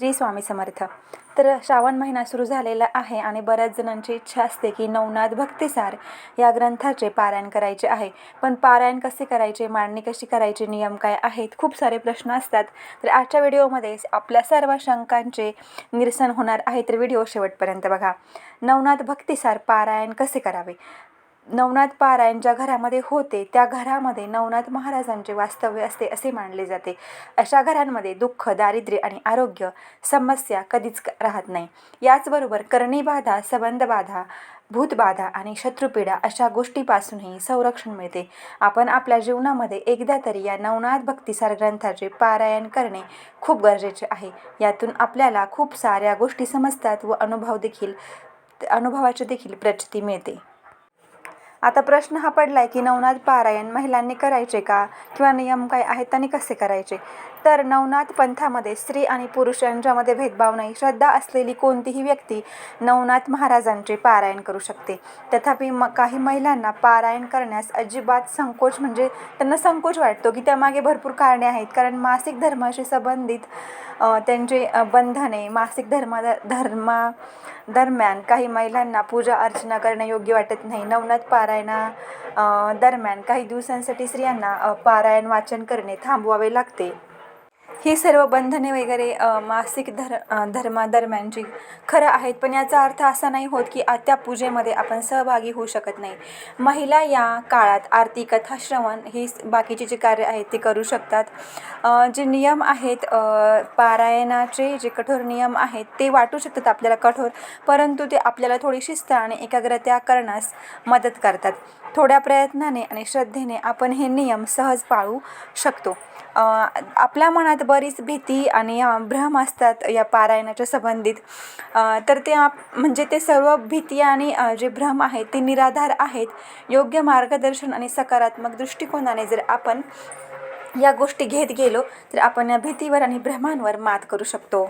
श्री स्वामी समर्थ. तर श्रावण महिना सुरू झालेला आहे आणि बऱ्याच जणांची इच्छा असते की नवनाथ भक्तिसार या ग्रंथाचे पारायण करायचे आहे. पण पारायण कसे करायचे मांडणी कशी करायची नियम काय आहेत खूप सारे प्रश्न असतात. तर आजच्या व्हिडिओमध्ये आपल्या सर्व शंकांचे निरसन होणार आहे. तर व्हिडिओ शेवटपर्यंत बघा. नवनाथ भक्तिसार पारायण कसे करावे? नवनाथ पारायण ज्या घरामध्ये होते. त्या घरामध्ये नवनाथ महाराजांचे वास्तव्य असते असे मानले जाते. अशा घरांमध्ये दुःख दारिद्र्य आणि आरोग्य समस्या कधीच राहत नाही. याचबरोबर करणीबाधा संबंधबाधा भूतबाधा आणि शत्रुपीडा अशा गोष्टीपासूनही संरक्षण मिळते. आपण आपल्या जीवनामध्ये एकदा तरी या नवनाथ भक्तिसार ग्रंथाचे पारायण करणे खूप गरजेचे आहे. यातून आपल्याला खूप साऱ्या गोष्टी समजतात व अनुभव देखील अनुभवाची देखील प्रचिती मिळते. आता प्रश्न हा पडलाय की नवनाथ पारायण महिलांनी करायचे का? किंवा नियम काय आहेत आणि कसे करायचे? तर नवनाथ पंथामध्ये स्त्री आणि पुरुष यांच्यामध्ये भेदभाव नाही. श्रद्धा असलेली कोणतीही व्यक्ती नवनाथ महाराजांचे पारायण करू शकते. तथापि म काही महिलांना पारायण करण्यास अजिबात संकोच म्हणजे त्यांना संकोच वाटतो की त्यामागे भरपूर कारणे आहेत. कारण मासिक धर्माशी संबंधित त्यांचे बंधने मासिक धर्मा धर्मा दरम्यान काही महिलांना पूजा अर्चना करणे योग्य वाटत नाही. नवनाथ पारायण पारायणा दरम्यान काही दिवसांसाठी स्त्रियांना पारायण वाचन करणे थांबवावे लागते. ही सर्व बंधने वगैरे मासिक धर धर्मादरम्यानची खरं आहेत. पण याचा अर्थ असा नाही होत की आ- त्या पूजेमध्ये आपण सहभागी होऊ शकत नाही. महिला या काळात आरती कथा श्रवण ही बाकीचे बाकीची जी कार्य आहेत ती करू शकतात. जे नियम आहेत पारायणाचे जे कठोर नियम आहेत ते वाटू शकतात आपल्याला कठोर परंतु ते आपल्याला थोडी शिस्त आणि एकाग्रता करण्यास मदत करतात. थोड्या प्रयत्नाने आणि श्रद्धेने आपण हे नियम सहज पाळू शकतो. आपल्या मनात बरीच भीती आणि भ्रम असतात या पारायणाच्या संबंधित. तर ते आप म्हणजे ते सर्व भीती आणि जे भ्रम आहेत ते निराधार आहेत. योग्य मार्गदर्शन आणि सकारात्मक दृष्टिकोनाने जर आपण या गोष्टी घेत गेलो तर आपण या भीतीवर आणि भ्रमांवर मात करू शकतो.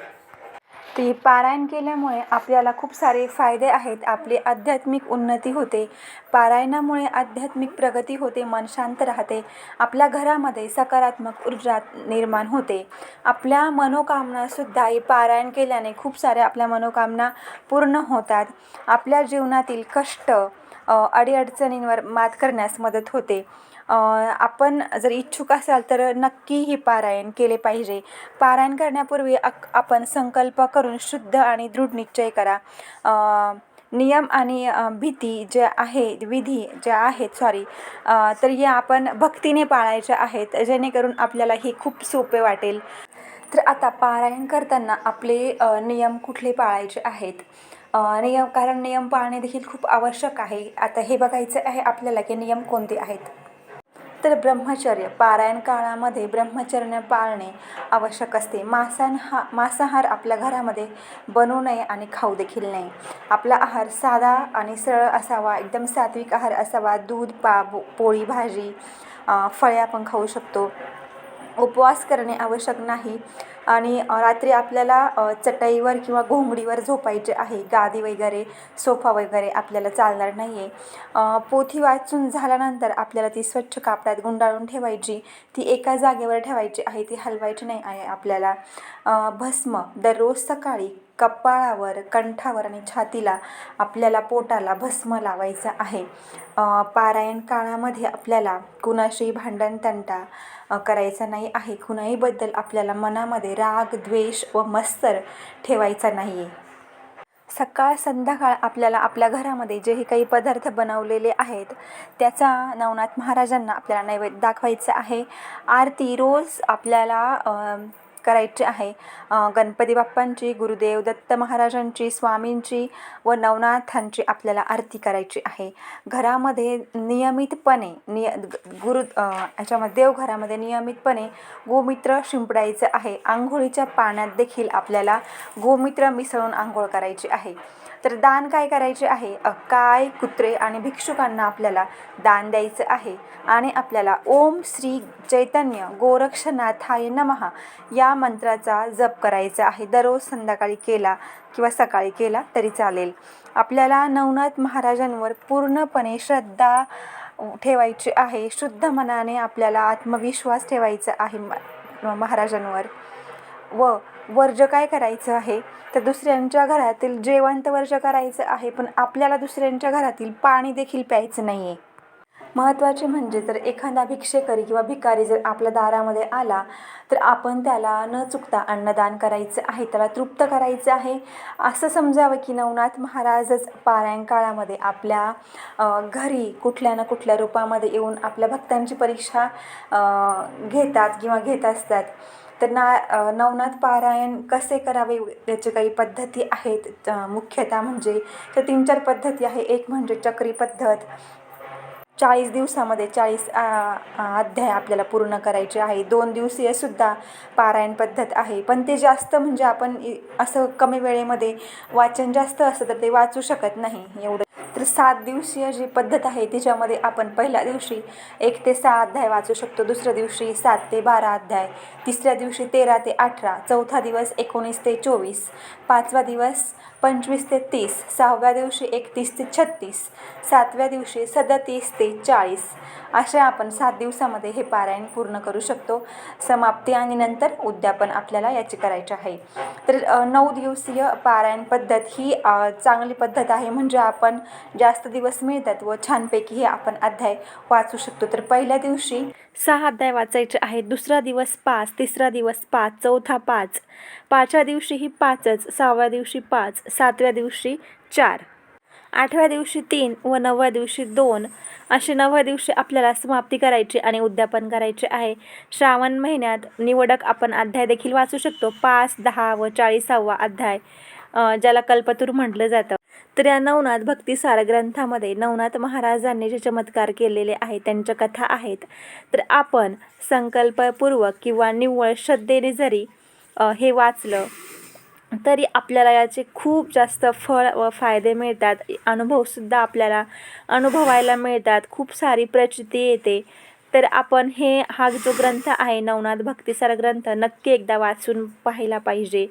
ती पारायण केल्यामुळे आपल्याला खूप सारे फायदे आहेत. आपली आध्यात्मिक उन्नती होते. पारायणामुळे आध्यात्मिक प्रगती होते मन शांत राहते. आपल्या घरामध्ये सकारात्मक ऊर्जा निर्माण होते. आपल्या मनोकामनासुद्धा हे पारायण केल्याने खूप साऱ्या आपल्या मनोकामना पूर्ण होतात. आपल्या जीवनातील कष्ट अडीअडचणींवर मात करण्यास मदत होते. आपण जर इच्छुक असाल तर नक्की ही पारायण केले पाहिजे. पारायण करण्यापूर्वी अक आपण संकल्प करून शुद्ध आणि दृढ निश्चय करा. नियम आणि भीती जे आहे विधी ज्या आहेत सॉरी तर या आपण भक्तीने पाळायच्या आहेत जेणेकरून आपल्याला हे खूप सोपे वाटेल. तर आता पारायण करताना आपले नियम कुठले पाळायचे आहेत? नियम कारण नियम पाळणे देखील खूप आवश्यक आहे. आता हे बघायचं आहे आपल्याला की नियम कोणते आहेत? तर ब्रह्मचर्य पारायण काळामध्ये ब्रह्मचर्य पाळणे आवश्यक असते. मांसाहा मांसाहार आपल्या घरामध्ये बनवू नये आणि खाऊ देखील नाही आपला आहार साधा आणि सरळ असावा एकदम सात्विक आहार असावा. दूध पा पोळी भाजी फळे आपण खाऊ शकतो. उपवास करणे आवश्यक नाही. आणि रात्री आपल्याला चटईवर किंवा घोंगडीवर झोपायचे आहे. गादी वगैरे सोफा वगैरे आपल्याला चालणार नाही आहे पोथी वाचून झाल्यानंतर आपल्याला ती स्वच्छ कापडात गुंडाळून ठेवायची. ती एका जागेवर ठेवायची आहे ती हलवायची नाही आहे आपल्याला. भस्म दररोज सकाळी कपाळावर कंठावर आणि छातीला आपल्याला पोटाला भस्म लावायचं आहे. पारायण काळामध्ये आपल्याला कुणाशी भांडण तंटा करायचा नाही आहे. कुणाहीबद्दल आपल्याला मनामध्ये राग द्वेष व मत्सर ठेवायचा नाही आहे सकाळ संध्याकाळ आपल्याला आपल्या घरामध्ये जेही काही पदार्थ बनवलेले आहेत त्याचा नवनाथ महाराजांना आपल्याला नैवेद्य दाखवायचं आहे. आरती रोज आपल्याला करायची आहे. गणपती बाप्पांची गुरुदेव दत्त महाराजांची स्वामींची व नवनाथांची आपल्याला आरती करायची आहे. घरामध्ये नियमितपणे निय गुरु याच्यामध्ये देवघरामध्ये नियमितपणे गोमित्र शिंपडायचं आहे. आंघोळीच्या पाण्यात देखील आपल्याला गोमित्र मिसळून आंघोळ करायची आहे. तर दान काय करायचे आहे? काय कुत्रे आणि भिक्षुकांना आपल्याला दान द्यायचं आहे. आणि आपल्याला ओम श्री चैतन्य गोरक्षनाथाय नमः या मंत्राचा जप करायचा आहे. दररोज संध्याकाळी केला किंवा सकाळी केला तरी चालेल. आपल्याला नवनाथ महाराजांवर पूर्णपणे श्रद्धा ठेवायची आहे. शुद्ध मनाने आपल्याला आत्मविश्वास ठेवायचा आहे म- महाराजांवर. व वर्ज काय करायचं आहे? तर दुसऱ्यांच्या घरातील जेवण तर वर्ज करायचं आहे पण आपल्याला दुसऱ्यांच्या घरातील पाणी देखील प्यायचं नाही आहे महत्त्वाचे म्हणजे जर एखादा भिक्षेकरी किंवा भिकारी जर आपल्या दारामध्ये आला तर आपण त्याला न चुकता अन्नदान करायचं आहे त्याला तृप्त करायचं आहे. असं समजावं की नवनाथ महाराजच पारायण काळामध्ये आपल्या घरी कुठल्या ना कुठल्या रूपामध्ये येऊन आपल्या भक्तांची परीक्षा घेतात किंवा घेत असतात. तर ना नवनाथ पारायण कसे करावे याचे काही पद्धती आहेत. मुख्यतः म्हणजे तर तीन चार पद्धती आहे. एक म्हणजे चक्री पद्धत चाळीस दिवसामध्ये चाळीस अध्याय आपल्याला पूर्ण करायचे आहे दोन दिवसीयसुद्धा पारायण पद्धत आहे. पण ते जास्त म्हणजे आपण असं कमी वेळेमध्ये वाचन जास्त असतं तर ते वाचू शकत नाही एवढं. तर सात दिवसीय जी पद्धत आहे तिच्यामध्ये आपण पहिल्या दिवशी एक ते सहा अध्याय वाचू शकतो दुसऱ्या दिवशी सात ते बारा अध्याय तिसऱ्या दिवशी तेरा ते अठरा चौथा दिवस एकोणीस ते चोवीस पाचवा दिवस पंचवीस ते तीस सहाव्या दिवशी एकतीस ते छत्तीस सातव्या दिवशी सदतीस ते चाळीस. अशा आपण सात दिवसामध्ये हे पारायण पूर्ण करू शकतो. समाप्ती आणि नंतर उद्यापन आपल्याला याची करायचे आहे. तर नऊ दिवसीय पारायण पद्धत ही चांगली पद्धत आहे. म्हणजे आपण जास्त दिवस मिळतात व छानपैकी हे आपण अध्याय वाचू शकतो. तर पहिल्या दिवशी सहा अध्याय वाचायचे आहेत. दुसरा दिवस पाच तिसरा दिवस पाच चौथा पाच. पाचव्या दिवशीही पाचच सहाव्या दिवशी पाच सातव्या दिवशी चार. आठव्या दिवशी तीन व नवव्या दिवशी दोन. असे नवव्या दिवशी आपल्याला समाप्ती करायची आणि उद्यापन करायचे आहे. श्रावण महिन्यात निवडक आपण अध्याय देखील वाचू शकतो. पाच दहा व चाळीसावा अध्याय ज्याला कल्पतूर म्हटलं जातं. तर या नवनाथ भक्तिसार ग्रंथामध्ये नवनाथ महाराजांनी जे चमत्कार केलेले आहेत त्यांच्या कथा आहेत. तर आपण संकल्पपूर्वक किंवा निव्वळ श्रद्धेने जरी हे वाचलं तरी आपल्याला याचे खूप जास्त फळ व फायदे मिळतात. अनुभवसुद्धा आपल्याला अनुभवायला मिळतात. खूप सारी प्रचिती येते. तर आपण हे हा जो ग्रंथ आहे नवनाथ भक्तिसार ग्रंथ नक्की एकदा वाचून पाहायला पाहिजे.